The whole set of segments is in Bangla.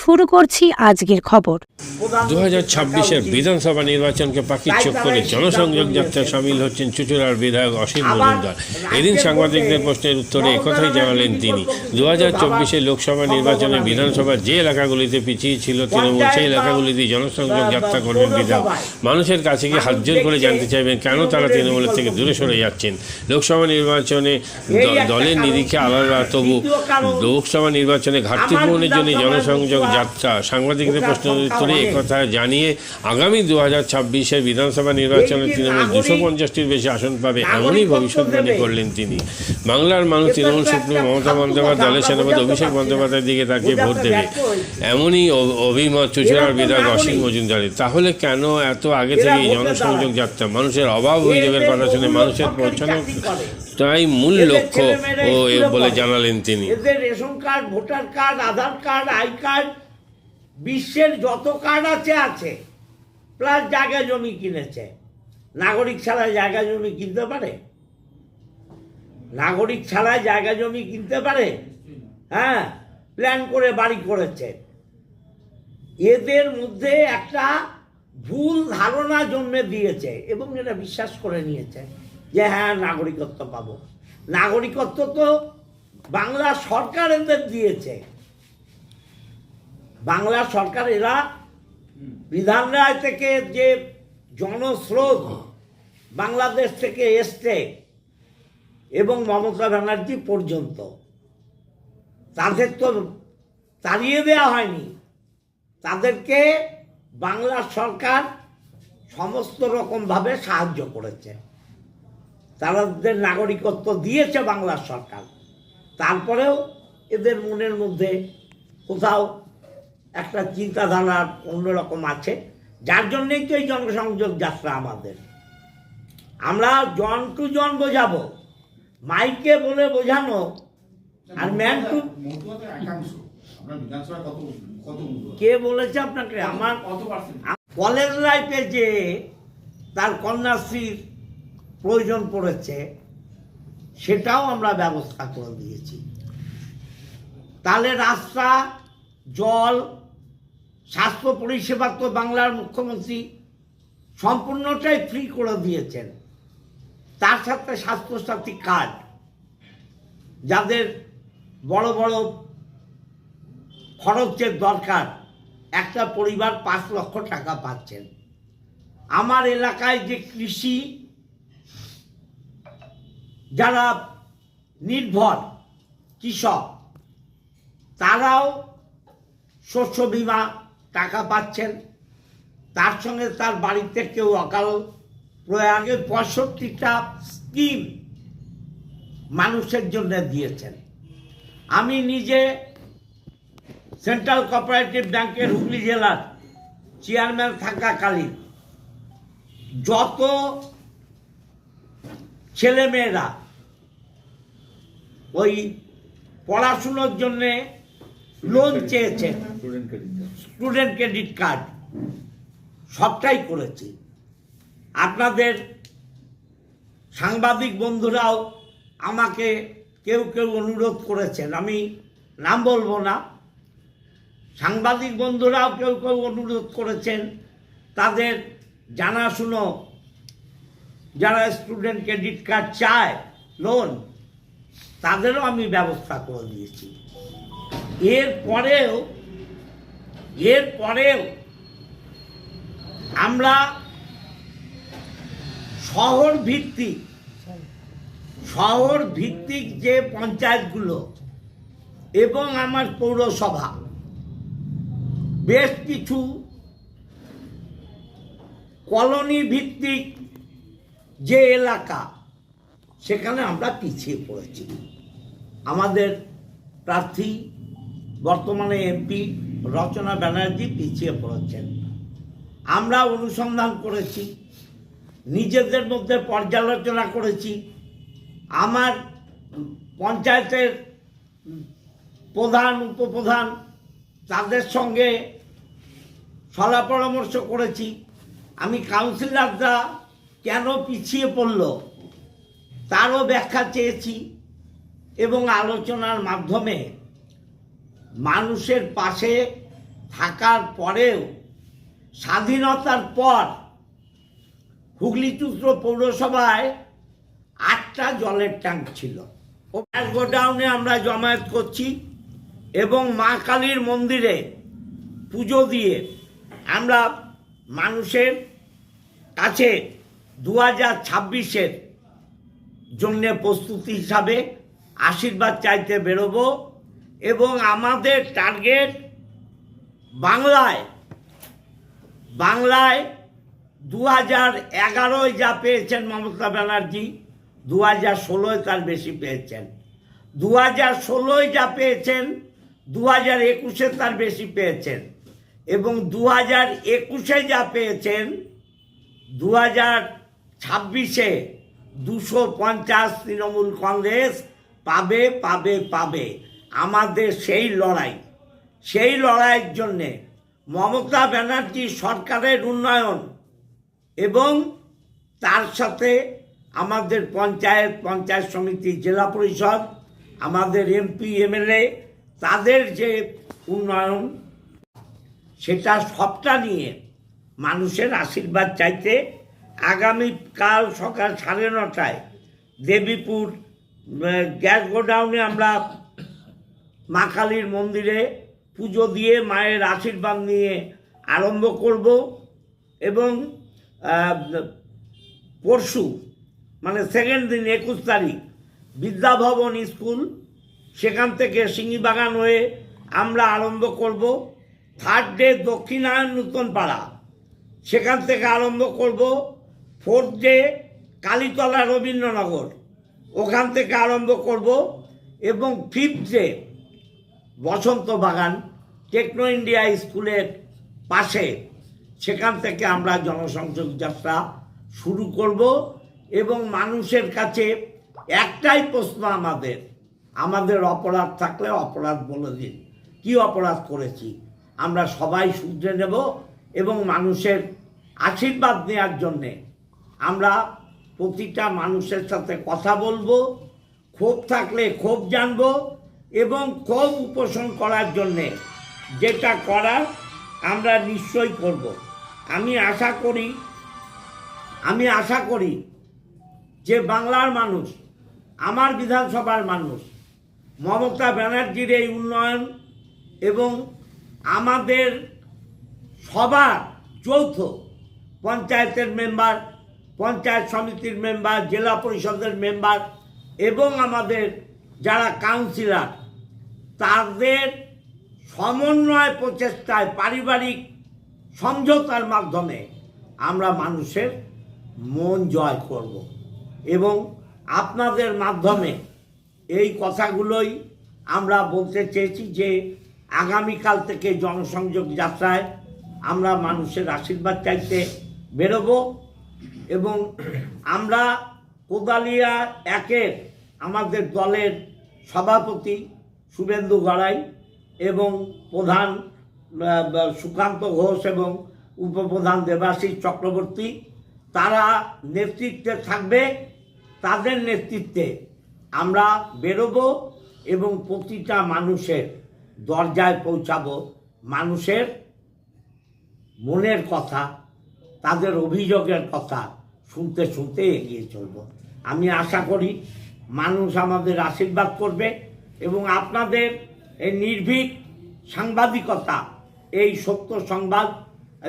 শুরু করছি আজকের খবর। দু হাজার ছাব্বিশের বিধানসভা নির্বাচনকে পাখির চোখ করে জনসংযোগ যাত্রায় সামিল হচ্ছেন চুচুড়ার বিধায়ক অসীম মজুমদার। এদিন সাংবাদিকদের প্রশ্নের উত্তরে একথাই জানালেন তিনি। দু হাজার চব্বিশে লোকসভা নির্বাচনে বিধানসভার যে এলাকাগুলিতে পিছিয়ে ছিল তৃণমূল, সেই এলাকাগুলিতে জনসংযোগ যাত্রা করবেন বিধায়ক। মানুষের কাছে গিয়ে হাত জোর করে জানতে চাইবেন, কেন তারা তৃণমূলের থেকে দূরে সরে যাচ্ছেন? লোকসভা নির্বাচনে দলের নিরিখে আলাদা, তবু লোকসভা নির্বাচনে ঘাটতি পূরণের জন্য জনসংযোগ যাত্রা। সাংবাদিকদের প্রশ্নের উত্তরে একথা জানিয়ে আগামী দু হাজার ছাব্বিশে বিধানসভা নির্বাচনে তৃণমূল দুশো পঞ্চাশটির বেশি আসন পাবে এমনই ভবিষ্যৎবাণী করলেন তিনি। বাংলার মানুষ তৃণমূল সুপ্রিমো মমতা বন্দ্যোপাধ্যায় দলের সেনাপতি অভিষেক বন্দ্যোপাধ্যায়ের দিকে তাকিয়ে ভোট দেবে। এমনই অভিমত চুচুড়ার বিধায়ক অসীম মজুমদারের। তাহলে কেন এত আগে থেকে এই জনসংযোগ যাত্রা? মানুষের অভাব অভিযোগের কথা শুনে মানুষের পৌঁছানো তাই মূল লক্ষ্য ও বলে জানালেন তিনি। এদের ration card voter card Aadhaar card I card বিশ্বের যত কার্ড আছে আছে। প্লাস জায়গা জমি কিনেছে। নাগরিক ছাড়া জায়গা জমি কিনতে পারে? নাগরিক ছাড়া জায়গা জমি কিনতে পারে? হ্যাঁ প্ল্যান করে বাড়ি করেছে। এদের মধ্যে একটা ভুল ধারণা জন্মে দিয়েছে এবং এটা বিশ্বাস করে নিয়েছে যে হ্যাঁ নাগরিকত্ব পাবো। নাগরিকত্ব তো বাংলা সরকার এদের দিয়েছে। বাংলা সরকার এরা বিধান রায় থেকে যে জনস্রোত বাংলাদেশ থেকে এসছে এবং মমতা ব্যানার্জি পর্যন্ত, তাদের তো তাড়িয়ে দেওয়া হয়নি। তাদেরকে বাংলা সরকার সমস্ত রকমভাবে সাহায্য করেছে। তাদের নাগরিকত্ব দিয়েছে বাংলা সরকার। তারপরেও এদের মনের মধ্যে কোথাও একটা চিন্তাধারা অন্যরকম আছে। যার জন্যেই তো এই জনসংযোগ যাত্রা আমাদের। আমরা জন টু জন বোঝাবো। মাইকে বলে বোঝানো আর ম্যান টু কে বলেছে আপনাকে? আমার কলেজ লাইফে যে তার কন্যাশ্রীর প্রয়োজন পড়েছে সেটাও আমরা ব্যবস্থা করে দিয়েছি। তাহলে রাস্তা জল স্বাস্থ্য পরিষেবা তো বাংলার মুখ্যমন্ত্রী সম্পূর্ণটাই ফ্রি করে দিয়েছেন। তার সাথে স্বাস্থ্যসাথী কার্ড যাদের বড় বড় খরচের দরকার, একটা পরিবার পাঁচ লক্ষ টাকা পাচ্ছেন। আমার এলাকায় যে কৃষি, যারা নির্ভর কৃষক, তারাও শস্য বীমা টাকা পাচ্ছেন। তার সঙ্গে তার বাড়িতে কেউ অকাল প্রয়াগে পঁয়ষট্টিটা স্কিম মানুষের জন্য দিয়েছেন। আমি নিজে সেন্ট্রাল কোঅপারেটিভ ব্যাংকের হুগলি জেলার চেয়ারম্যান থাকাকালীন যত ছেলেমেয়েরা ওই পড়াশুনোর জন্যে লোন চেয়েছে স্টুডেন্ট ক্রেডিট কার্ড সবটাই করেছি। আপনাদের সাংবাদিক বন্ধুরাও আমাকে কেউ কেউ অনুরোধ করেছেন। আমি নাম বলব না। সাংবাদিক বন্ধুরাও কেউ কেউ অনুরোধ করেছেন। তাদের জানাশুনো যারা স্টুডেন্ট ক্রেডিট কার্ড চায় লোন তাদেরও আমি ব্যবস্থা করে দিয়েছি। এর পরেও এর পরেও আমরা শহর ভিত্তিক শহর ভিত্তিক যে পঞ্চায়েতগুলো এবং আমার পৌরসভা, বেশ কিছু কলোনি ভিত্তিক যে এলাকা, সেখানে আমরা পিছিয়ে পড়েছি। আমাদের প্রার্থী বর্তমানে এমপি রচনা ব্যানার্জি পিছিয়ে পড়েছেন। আমরা অনুসন্ধান করেছি, নিজেদের মধ্যে পর্যালোচনা করেছি। আমার পঞ্চায়েতের প্রধান, উপপ্রধান তাদের সঙ্গে সলা পরামর্শ করেছি। আমি কাউন্সিলররা কেন পিছিয়ে পড়ল তারও ব্যাখ্যা চেয়েছি এবং আলোচনার মাধ্যমে মানুষের পাশে থাকার পরেও স্বাধীনতার পর হুগলিচুত্র পৌরসভায় আটটা জলের ট্যাঙ্ক ছিল। ও গোডাউনে আমরা জমায়েত করছি এবং মা কালীর মন্দিরে পুজো দিয়ে আমরা মানুষের কাছে দু হাজার ছাব্বিশের জন্যে প্রস্তুতি হিসাবে আশীর্বাদ চাইতে বেরোবো। এবং আমাদের টার্গেট বাংলায় বাংলায় দু হাজার এগারোয় যা পেয়েছেন মমতা ব্যানার্জি দু হাজার ষোলোয় তার বেশি পেয়েছেন। দু হাজার ষোলোয় যা পেয়েছেন দু হাজার একুশে তার বেশি পেয়েছেন। এবং দু হাজার একুশে যা পেয়েছেন দু হাজার ছাব্বিশে দুশো পঞ্চাশ তৃণমূল কংগ্রেস পাবে পাবে পাবে। আমাদের সেই লড়াই। সেই লড়াইয়ের জন্যে মমতা ব্যানার্জি সরকারের উন্নয়ন এবং তার সাথে আমাদের পঞ্চায়েত পঞ্চায়েত সমিতি, জেলা পরিষদ, আমাদের এমপি, এমএলএ, তাদের যে উন্নয়ন, সেটা সবটা নিয়ে মানুষের আশীর্বাদ চাইতে আগামীকাল সকাল সাড়ে নটায় দেবীপুর গ্যাস গোডাউনে আমরা মা কালীর মন্দিরে পুজো দিয়ে মায়ের আশীর্বাদ নিয়ে আরম্ভ করব এবং পরশু মানে সেকেন্ড দিন, একুশ তারিখ বিদ্যাভবন স্কুল, সেখান থেকে সিঙ্গিবাগান হয়ে আমরা আরম্ভ করব থার্ড ডে দক্ষিণায়ন নূতন পাড়া সেখান থেকে আরম্ভ করব ফোর্থ ডে কালীতলা রবীন্দ্রনগর। ওখান থেকে আরম্ভ করব এবং ফিফথ ডে বসন্ত বাগান, টেকনো ইন্ডিয়া স্কুলের পাশে। সেখান থেকে আমরা জনসংযোগ যাত্রা শুরু করব এবং মানুষের কাছে একটাই প্রশ্ন আমাদের আমাদের অপরাধ থাকলে অপরাধ বলে দিন। কী অপরাধ করেছি? আমরা সবাই শুধরে নেব এবং মানুষের আশীর্বাদ নেওয়ার জন্যে আমরা প্রতিটা মানুষের সাথে কথা বলব, ক্ষোভ থাকলে ক্ষোভ জানব এবং ক্ষোভ উপোষণ করার জন্যে যেটা করার আমরা নিশ্চয়ই করব। আমি আশা করি, আমি আশা করি যে বাংলার মানুষ, আমার বিধানসভার মানুষ, মমতা ব্যানার্জির এই উন্নয়ন এবং আমাদের সবার যৌথ পঞ্চায়েতের মেম্বার, পঞ্চায়েত সমিতির মেম্বার, জেলা পরিষদের মেম্বার এবং আমাদের যারা কাউন্সিলর তাদের সমন্বয় প্রচেষ্টায় পারিবারিক সমঝোতার মাধ্যমে আমরা মানুষের মন জয় করব। এবং আপনাদের মাধ্যমে এই কথাগুলোই আমরা বলতে চেয়েছি যে আগামীকাল থেকে জনসংযোগ যাত্রায় আমরা মানুষের আশীর্বাদ চাইতে বেরোবো এবং আমরা কোদালিয়া একের আমাদের দলের সভাপতি শুভেন্দু গড়াই এবং প্রধান সুকান্ত ঘোষ এবং উপপ্রধান দেবাশিস চক্রবর্তী, তারা নেতৃত্বে থাকবে, তাদের নেতৃত্বে আমরা বেরোবো এবং প্রতিটা মানুষের দরজায় পৌঁছাবো। মানুষের মনের কথা, তাদের অভিযোগের কথা শুনতে শুনতে এগিয়ে চলব। আমি আশা করি মানুষ আমাদের আশীর্বাদ করবে। এবং আপনাদের এই নির্ভীক সাংবাদিকতা এই সত্য সংবাদ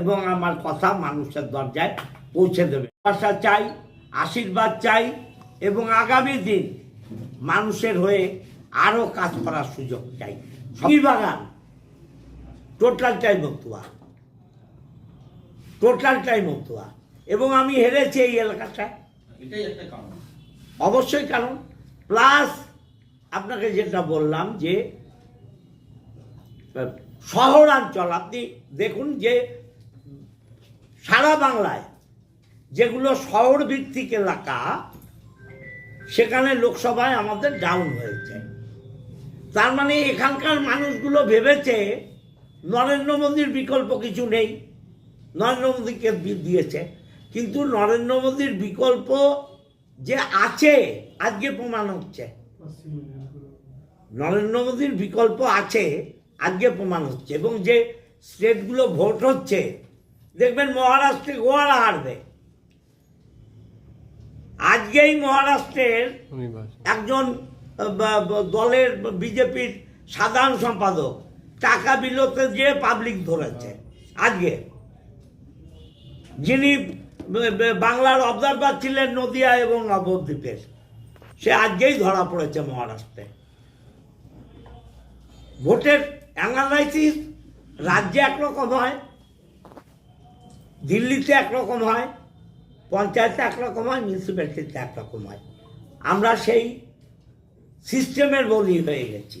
এবং আমার কথা মানুষের দরজায় পৌঁছে দেবে। আশা চাই আশীর্বাদ চাই এবং আগামী দিন মানুষের হয়ে আরও কাজ করার সুযোগ চাই। বাগান টোটালটাই মতুয়া টোটালটাই মতুয়া এবং আমি হেরেছি এই কারণ। অবশ্যই কারণ। প্লাস আপনাকে যেটা বললাম যে শহরাঞ্চল, আপনি দেখুন যে সারা বাংলায় যেগুলো শহর ভিত্তিক এলাকা, সেখানে লোকসভায় আমাদের ডাউন হয়েছে। তার মানে এখানকার মানুষগুলো ভেবেছে নরেন্দ্র মোদীর বিকল্প কিছু নেই, নরেন্দ্র মোদীকে দিয়েছে। কিন্তু নরেন্দ্র মোদীর বিকল্প যে আছে, আজকে প্রমাণ হচ্ছে। নরেন্দ্র মোদীর বিকল্প আছে আজকে প্রমাণ হচ্ছে। এবং যে স্টেটগুলো ভোট হচ্ছে দেখবেন মহারাষ্ট্রে গোয়ারা হারবে আজকেই মহারাষ্ট্রের একজন দলের বিজেপির সাধারণ সম্পাদক টাকা বিলোতে যে পাবলিক ধরেছে আজকে। যিনি বাংলার অবজারভার ছিলেন নদিয়া এবং নবদ্বীপের সে আজকেই ধরা পড়েছে মহারাষ্ট্রে। ভোটের অ্যানালাইসিস রাজ্যে একরকম হয়, দিল্লিতে একরকম হয়, পঞ্চায়েতে একরকম হয় মিউনিসিপ্যালিটিতে একরকম হয়। আমরা সেই সিস্টেমের বলি হয়ে গেছি।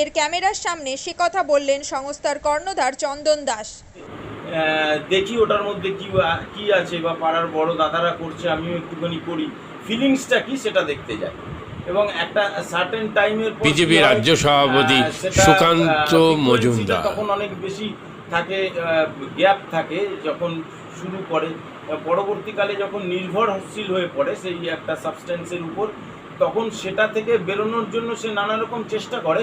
এর ক্যামেরার সামনে সে কথা বললেন সংস্থার কর্ণধার চন্দন দাস। দেখি ওটার মধ্যে কি কি আছে বা পাড়ার বড় দাদারা করছে আমিও একটুখানি করি। ফিলিংসটা কি সেটা দেখতে যাই। এবং একটা সার্টেন টাইমের BJP রাজ্য সভাপতি সুকান্ত মজুমদার। তখন অনেক বেশি থাকে গ্যাপ থাকে যখন শুরু করে। পরবর্তীকালে যখন নির্ভরশীল হয়ে পড়ে সেই একটা সাবস্টেন্সের উপর তখন সেটা থেকে বেরোনোর জন্য সে নানা রকম চেষ্টা করে।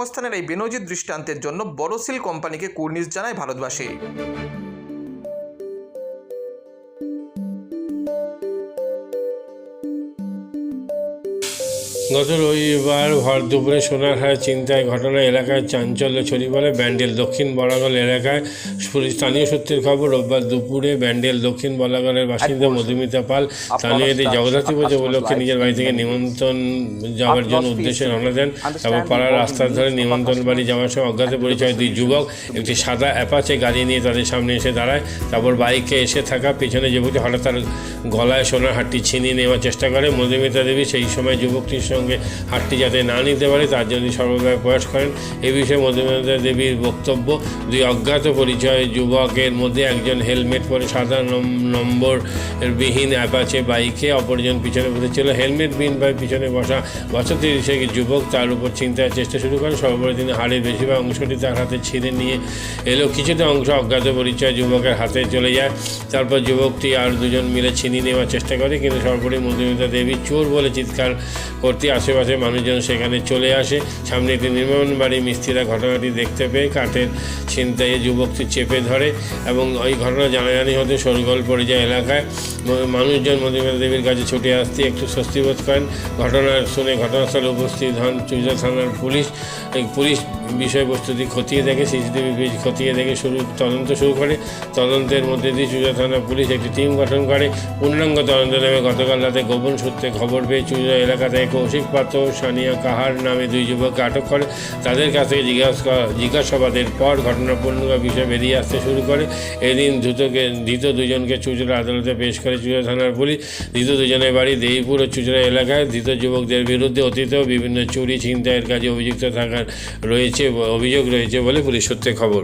কর্মসংস্থানের এই বেনজির দৃষ্টান্তের জন্য বড়সিল কোম্পানিকে কুর্নিশ জানায় ভারতবাসী। গত রবিবার ভর দুপুরে সোনারহাট চিন্তায় ঘটনা এলাকায় চাঞ্চল্য ছড়িয়ে পড়ে ব্যান্ডেল। দক্ষিণ বলাগল এলাকায় স্থানীয় সূত্রের খবর রোববার দুপুরে ব্যান্ডেল দক্ষিণ বলাগলের বাসিন্দা মধুমিতা পাল স্থানীয় এটি জগদ্ধাত্রী পুজো উপলক্ষে নিজের বাড়ি থেকে নিমন্ত্রণ যাওয়ার জন্য উদ্দেশ্যে রওনা দেন তারপর পাড়ার রাস্তার ধরে নিমন্ত্রণ বাড়ি যাওয়ার সময় অজ্ঞাত পরিচয় দুই যুবক একটি সাদা অ্যাপাচে গাড়ি নিয়ে তাদের সামনে এসে দাঁড়ায়। তারপর বাইকে এসে থাকা পেছনে যুবকটি হঠাৎ তার গলায় সোনার হাটটি ছিনিয়ে নেওয়ার চেষ্টা করে। মধুমিতা দেবী সেই সময় যুবকটির সঙ্গে হাটটি যাতে না নিতে পারে, তার জন্য সর্বদাই প্রয়াস করেন। এ বিষয়ে মধুমিতা দেবীর বক্তব্য, দুই অজ্ঞাত পরিচয় যুবকের মধ্যে একজন হেলমেট পরে সাদা নম্বর বিহীন অ্যাপাচে বাইকে অপরজন পিছনে বসেছিল হেলমেট বিহীন বাইক পিছনে বসা বছর তিরিশের যুবক তার উপর চিন্তার চেষ্টা শুরু করেন সর্বোপরি তিনি হাড়ের বেশিরভাগ অংশটি তার হাতে ছিঁড়ে নিয়ে এলো। কিছুটা অংশ অজ্ঞাত পরিচয় যুবকের হাতে চলে যায়। তারপর যুবকটি আর দুজন মিলে ছিনিয়ে নেওয়ার চেষ্টা করে, কিন্তু সর্বোপরি মধুমিতা দেবী চোর বলে চিৎকার করতে আশেপাশে মানুষজন সেখানে চলে আসে। সামনে একটি নির্মাণ বাড়ি মিস্ত্রিরা ঘটনাটি দেখতে পেয়ে কাঠের ছিনতাইয়ে যুবককে চেপে ধরে এবং ওই ঘটনা জানাজানি হতে সরগোল পড়ে যায় এলাকায় মানুষজন মধুমিতা দেবীর কাছে ছুটে আসতে একটু স্বস্তি বোধ করেন। ঘটনা শুনে ঘটনাস্থলে উপস্থিত হন চুজা থানার পুলিশ। পুলিশ বিষয়বস্তুটি খতিয়ে দেখে, সিসিটিভি খতিয়ে দেখে শুরু, তদন্ত শুরু করে। তদন্তের মধ্যে দিয়ে চুজা থানা পুলিশ একটি টিম গঠন করে। পূর্ণাঙ্গ তদন্ত নামে গতকাল রাতে গোপন সূত্রে খবর পেয়ে চুজা এলাকা থেকে কৌশিক পাত্র সানিয়া কাহার নামে দুই যুবককে আটক করে। তাদের কাছ থেকে জিজ্ঞাসা জিজ্ঞাসাবাদের পর ঘটনার পূর্ণাঙ্গ বিষয়ে বেরিয়ে আসতে শুরু করে। এদিন দ্রুতকে ধৃত দুজনকে চুচড়া আদালতে পেশ করে চুচড়া থানার পুলিশ। ধৃত দুজনের বাড়ি দেইপুর ও চুচড়া এলাকায়। ধৃত যুবকদের বিরুদ্ধে অতীতেও বিভিন্ন চুরি, ছিনতাইয়ের কাজে অভিযুক্ত থাকার রয়েছে, অভিযোগ রয়েছে বলে পুলিশ সূত্রে খবর।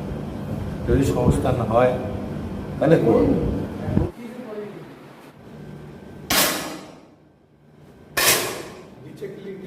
যদি সংস্থান হয় তাহলে করব নিচে ক্লিক